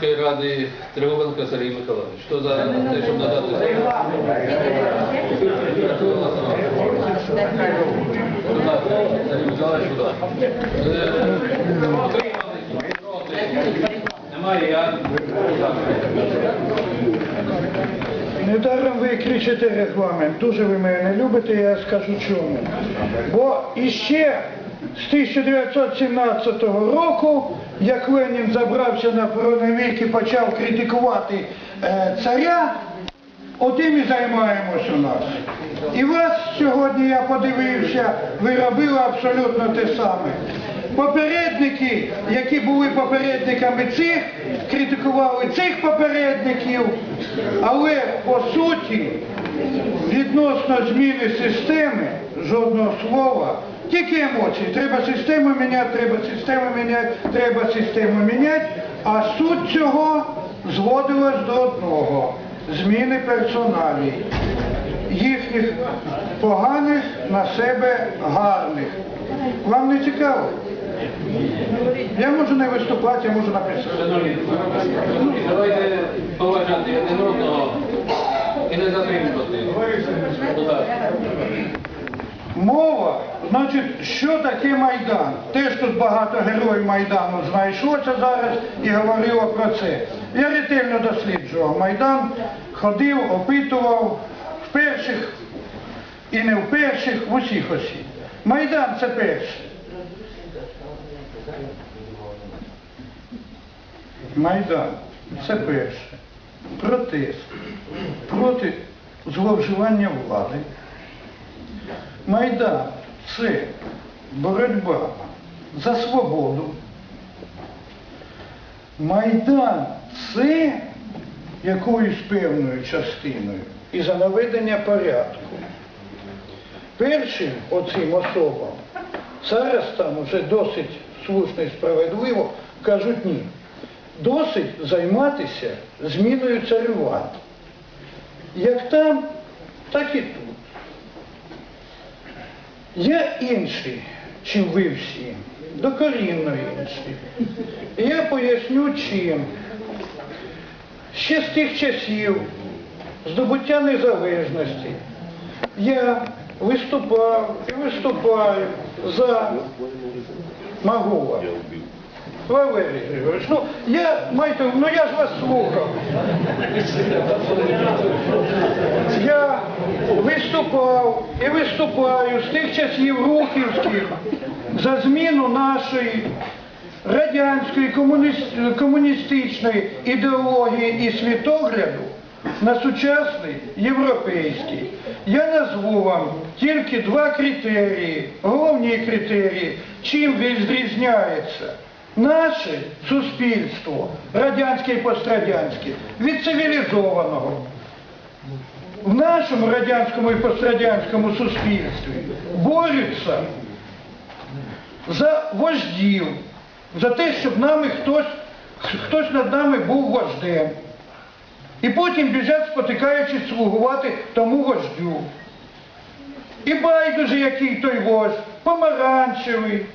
громадської ради Тригубенко Сергій Миколаївич. Хто за те, щоб надати Сергій Миколаївич, будь ласка. Немає, я. Недаром ви кричите регламент. Дуже ви мене не любите, я скажу чому. Бо іще з 1917 року, як Ленін забрався на броневик і почав критикувати е, царя, отим і займаємось у нас. І вас сьогодні я подивився, ви робили абсолютно те саме. Попередники, які були попередниками цих, критикували цих попередників, але по суті, відносно зміни системи, жодного слова, тільки емоції. Треба систему міняти, треба систему міняти, треба систему міняти, а суть цього зводилась до одного зміни персоналій. Їхніх поганих на себе гарних. Вам не цікаво? Я можу не виступати, я можу написати. Давайте поважати один одного і не затримувати. Мова, значить, що таке Майдан? Теж тут багато героїв Майдану знайшлося зараз і говорило про це. Я ретельно досліджував Майдан, ходив, опитував в перших і не в перших, в усіх осіб. Майдан це перше. Майдан це перше. Протест проти зловживання влади. Майдан це боротьба за свободу. Майдан це якоюсь певною частиною і за наведення порядку. Першим оцим особам зараз там уже досить слушно і справедливо кажуть ні. Досить займатися зміною царювань. Як там, так і тут. Я інший, чим ви всі, докорінно інший. Я поясню чим. Ще з тих часів здобуття незалежності я виступав і виступаю за Магова. Валерій Григорович, ну я майте, ну я ж вас слухав. Я виступав і виступаю з тих часів рухівських за зміну нашої радянської комуніс- комуністичної ідеології і світогляду на сучасний європейський. Я назву вам тільки два критерії, головні критерії, чим відрізняється наше суспільство, радянське і пострадянське, від цивілізованого. В нашому радянському і пострадянському суспільстві борються за вождів, за те, щоб нами хтось, хтось над нами був вождем. І потім біжать, спотикаючись, слугувати тому вождю. І байдуже, який той вождь, помаранчевий,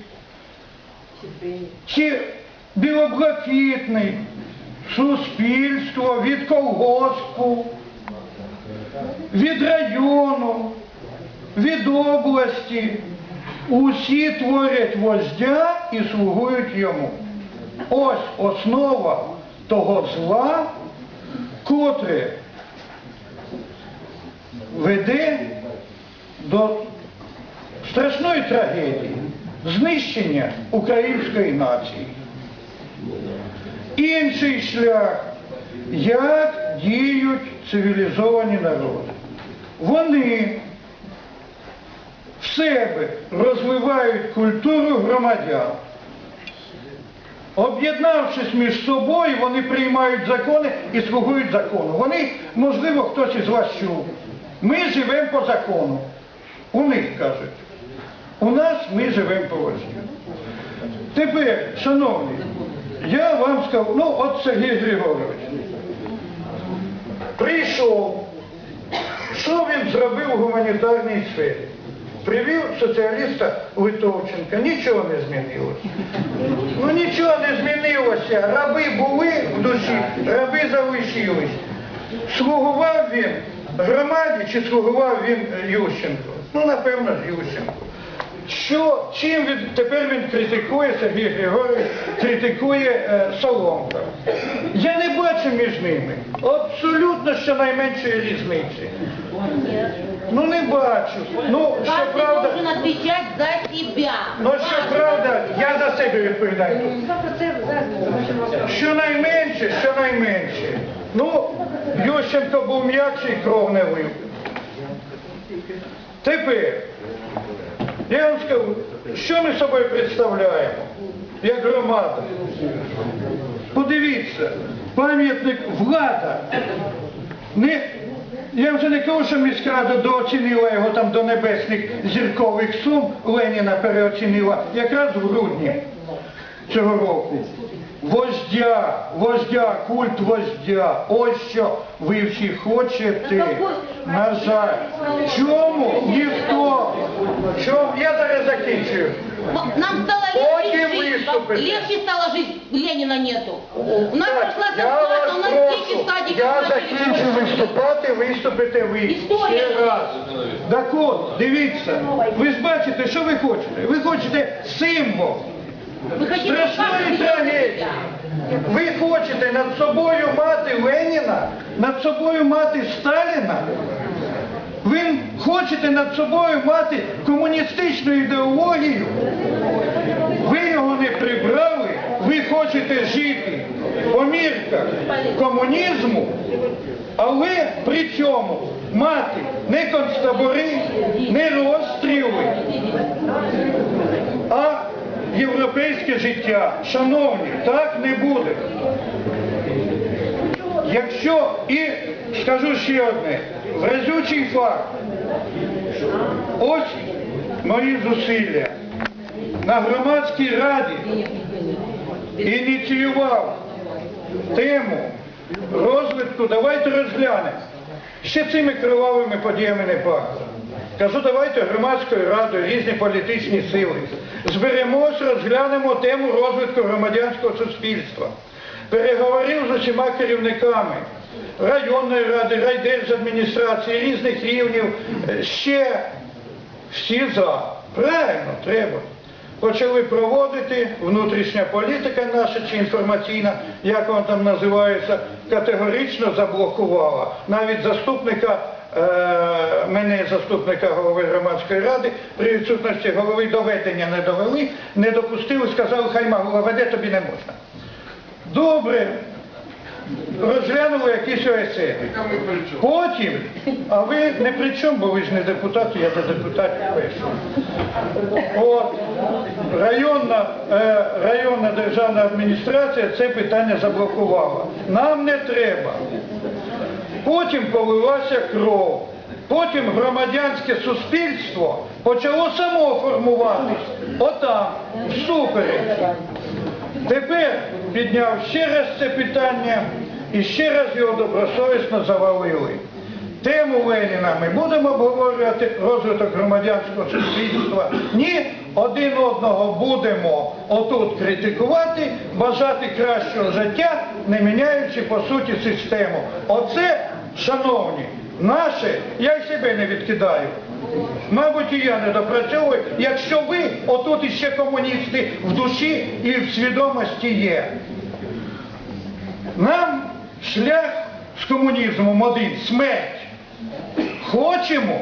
чи білоблакитний, суспільство від колгоспу, від району, від області. Усі творять вождя і слугують йому. Ось основа того зла, котре веде до страшної трагедії, знищення української нації. Інший шлях, як діють цивілізовані народи. Вони в себе розвивають культуру громадян. Об'єднавшись між собою, вони приймають закони і слугують закону. Вони, можливо, хтось із вас чув. Ми живемо по закону. У них кажуть. У нас ми живемо по вождю. Тепер, шановні, я вам скажу, ну от Сергій Григорович. Прийшов, що він зробив у гуманітарній сфері? привів соціаліста Литовченка. Нічого не змінилося. Ну нічого не змінилося. Раби були в душі, раби залишились. Слугував він громаді чи слугував він Ющенко? Ну, напевно, Ющенко. Що, чим він, тепер він критикує, Сергій Григорович критикує е, Соломка. Я не бачу між ними абсолютно щонайменшої різниці. Ну не бачу. Ну, що Каждый правда, должен отвечать за себя. ну що правда, я за себе відповідаю тут. Щонайменше, щонайменше. Ну, Ющенко був м'якший, кров не лив. Тепер, я вам скажу, що ми собою представляємо, як громада. Подивіться, пам'ятник влада. Не, я вже не кажу, що міськрада дооцінила його там до небесних зіркових сум, Леніна переоцінила якраз в грудні цього року. Вождя, вождя, культ вождя. Ось що ви всі хочете. На жаль. Чому ніхто? Чому? Я зараз закінчую. Нам стало легче Очень жить. Легче стало жить, Ленина нету. У нас Так, прошла я зарплата, у нас дети в прошу, я закінчу виступати, виступите ви. Історія. Ще раз. Так от, дивіться, ви ж бачите, що ви хочете? Ви хочете символ Хотите страшної. Ви хочете над собою мати Леніна, над собою мати Сталіна. Ви хочете над собою мати комуністичну ідеологію. Ви його не прибрали, ви хочете жити по мірках комунізму, але при цьому мати не концтабори, не розстріли, європейське життя. Шановні, так не буде. Якщо і скажу ще одне, вразючий факт. Ось мої зусилля на громадській раді ініціював тему розвитку, давайте розглянемо. Ще цими кривавими подіями не пахло. Кажу, давайте громадською радою, різні політичні сили. Зберемось, розглянемо тему розвитку громадянського суспільства. Переговорив з усіма керівниками районної ради, райдержадміністрації, різних рівнів. Ще всі за. Правильно, треба. Почали проводити внутрішня політика наша чи інформаційна, як вона там називається, категорично заблокувала. Навіть заступника, мене, заступника голови громадської ради, при відсутності голови доведення не довели, не допустили, сказали, хай Магула веде, тобі не можна. Добре, розглянули якісь ОСЕ. Потім, а ви не при чому, бо ви ж не депутати, я до депутатів пишу. От, районна, е, районна державна адміністрація це питання заблокувала. Нам не треба. Потім полилася кров. Потім громадянське суспільство почало само формуватись. Отам, всупереч. Тепер підняв ще раз це питання і ще раз його добросовісно завалили. Тему Леніна ми будемо обговорювати розвиток громадянського суспільства. Ні, один одного будемо отут критикувати, бажати кращого життя, не міняючи по суті систему. Оце, шановні, наше, я й себе не відкидаю. Мабуть, і я не допрацьовую, якщо ви отут іще комуністи в душі і в свідомості є. Нам шлях з комунізмом один смерть. Хочемо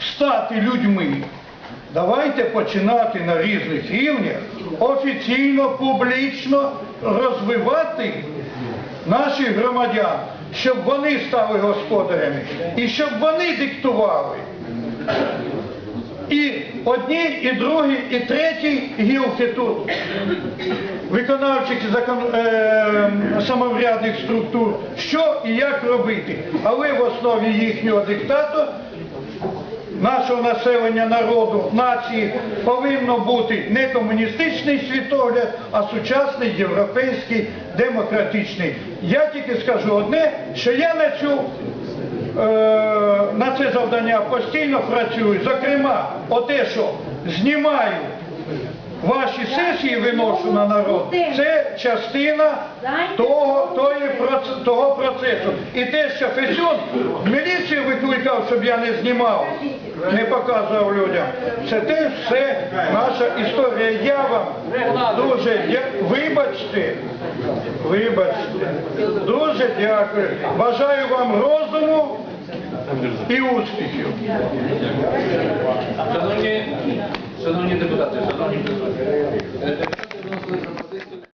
стати людьми. Давайте починати на різних рівнях офіційно, публічно розвивати наших громадян, щоб вони стали господарями і щоб вони диктували. І одні, і другі, і третій гілки тут виконавчих закон, е, самоврядних структур, що і як робити. Але в основі їхнього диктату, нашого населення, народу, нації, повинно бути не комуністичний світогляд, а сучасний європейський демократичний. Я тільки скажу одне, що я на цю на це завдання постійно працюють. Зокрема, оте, що знімаю ваші сесії, виношу на народ, це частина того, тої того процесу. І те, що Фесюн міліцію викликав, щоб я не знімав, не показував людям, це теж все наша історія. Я вам дуже дя- вибачте, вибачте, дуже дякую. Бажаю вам розуму і успіхів. Шановні, шановні депутати, шановні е, депутати пропозицію